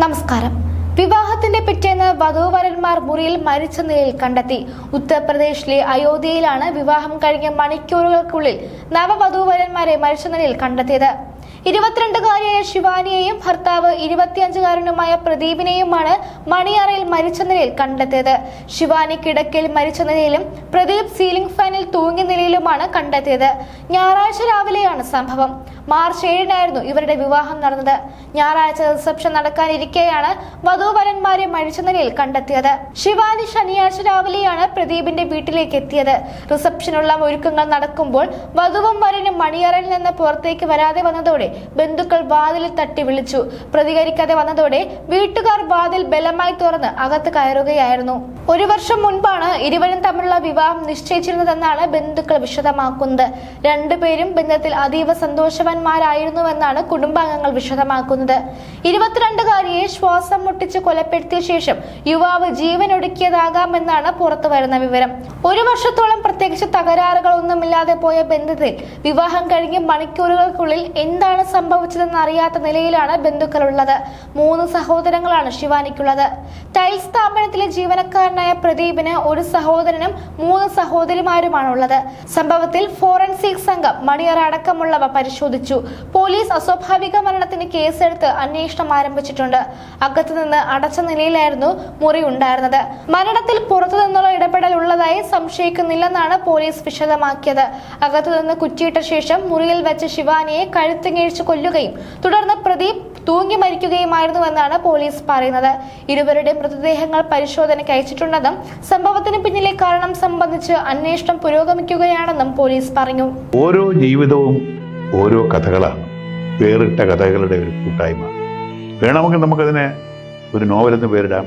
നമസ്കാരം. വിവാഹത്തിന്റെ പിറ്റേന്ന് വധൂവരന്മാർ മുറിയിൽ മരിച്ച നിലയിൽ കണ്ടെത്തി. ഉത്തർപ്രദേശിലെ അയോധ്യയിലാണ് വിവാഹം കഴിഞ്ഞ മണിക്കൂറുകൾക്കുള്ളിൽ നവവധൂവരന്മാരെ മരിച്ച നിലയിൽ കണ്ടെത്തിയത്. ഇരുപത്തിരണ്ടുകാരിയായ ശിവാനിയെയും ഭർത്താവ് ഇരുപത്തിയഞ്ചുകാരനുമായ പ്രദീപിനെയുമാണ് മണിയറയിൽ മരിച്ച നിലയിൽ കണ്ടെത്തിയത്. ശിവാനി കിടക്കയിൽ മരിച്ച നിലയിലും പ്രദീപ് സീലിംഗ് ഫാനിൽ തൂങ്ങിയ നിലയിലുമാണ് കണ്ടെത്തിയത്. ഞായറാഴ്ച രാവിലെയാണ് സംഭവം. മാർച്ച് ഏഴിനായിരുന്നു ഇവരുടെ വിവാഹം നടന്നത്. ഞായറാഴ്ച റിസപ്ഷൻ നടക്കാനിരിക്കെയാണ് വധൂവരന്മാരെ മരിച്ച നിലയിൽ കണ്ടെത്തിയത്. ശിവാനി ശനിയാഴ്ച രാവിലെയാണ് പ്രദീപിന്റെ വീട്ടിലേക്ക് എത്തിയത്. റിസപ്ഷനുള്ള ഒരുക്കങ്ങൾ നടക്കുമ്പോൾ വധുവും വരനും മണിയറയിൽ നിന്ന് പുറത്തേക്ക് വരാതെ വന്നതോടെ ബന്ധുക്കൾ വാതിലിൽ തട്ടി വിളിച്ചു. പ്രതികരിക്കാതെ വന്നതോടെ വീട്ടുകാർ വാതിൽ ബലമായി തുറന്ന് അകത്ത് കയറുകയായിരുന്നു. ഒരു വർഷം മുൻപാണ് ഇരുവരും തമ്മിലുള്ള വിവാഹം നിശ്ചയിച്ചിരുന്നതെന്നാണ് ബന്ധുക്കൾ വിശദമാക്കുന്നത്. രണ്ടുപേരും ബന്ധത്തിൽ അതീവ സന്തോഷവാന്മാരായിരുന്നുവെന്നാണ് കുടുംബാംഗങ്ങൾ വിശദമാക്കുന്നത്. ഇരുപത്തിരണ്ടുകാരിയെ ശ്വാസം മുട്ടിച്ച് കൊലപ്പെടുത്തിയ ശേഷം യുവാവ് ജീവനൊടുക്കിയതാകാമെന്നാണ് പുറത്തുവരുന്ന വിവരം. ഒരു വർഷത്തോളം പ്രത്യേകിച്ച് തകരാറുകളൊന്നുമില്ലാതെ പോയ ബന്ധത്തിൽ വിവാഹം കഴിഞ്ഞ് മണിക്കൂറുകൾക്കുള്ളിൽ എന്താണ് സംഭവിച്ചതെന്ന് അറിയാത്ത നിലയിലാണ് ബന്ധുക്കളുള്ളത്. മൂന്ന് സഹോദരങ്ങളാണ് ശിവാനിക്കുള്ളത്. ടൈൽ സ്ഥാപനത്തിലെ ജീവനക്കാരനായ പ്രദീപിന് ഒരു സഹോദരനും മൂന്ന് സഹോദരിമാരുമാണ് ഉള്ളത് സംഭവത്തിൽ ഫോറൻസിക് സംഘം മണിയറ അടക്കമുള്ളവ പരിശോധിച്ചു. പോലീസ് അസ്വാഭാവിക മരണത്തിന് കേസെടുത്ത് അന്വേഷണം ആരംഭിച്ചിട്ടുണ്ട്. അകത്തു നിന്ന് അടച്ച നിലയിലായിരുന്നു മുറി ഉണ്ടായിരുന്നത്. മരണത്തിൽ പുറത്തുനിന്നുള്ള ഇടപെടൽ ഉള്ളതായി സംശയിക്കുന്നില്ലെന്നാണ് പോലീസ് വിശദമാക്കിയത്. അകത്തുനിന്ന് കുറ്റിയിട്ട ശേഷം മുറിയിൽ വെച്ച് ശിവാനിയെ കഴുത്തിങ്ങിഴിച്ച് കൊല്ലുകയും തുടർന്ന് പ്രദീപ് തൂങ്ങി മരിക്കുകയുമായിരുന്നുവെന്നാണ് പോലീസ് പറയുന്നത്. ഇരുവരുടെ മൃതദേഹങ്ങൾ പരിശോധനയ്ക്ക് അയച്ചിട്ടുണ്ടെന്നും സംഭവത്തിന് പിന്നിലെ കാരണം സംബന്ധിച്ച് അന്വേഷണം പുരോഗമിക്കുകയാണെന്നും പോലീസ് പറഞ്ഞു. ഓരോ ജീവിതവും ഓരോ കഥകളാണ്. വേറിട്ട കഥകളുടെ ഒരു കൂട്ടായ്മ. വേണമെങ്കിൽ നമുക്കതിനെ ഒരു നോവലെന്ന് പേരിടാം.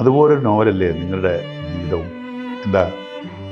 അതുപോലൊരു നോവലല്ലേ നിങ്ങളുടെ ജീവിതവും? എന്താ?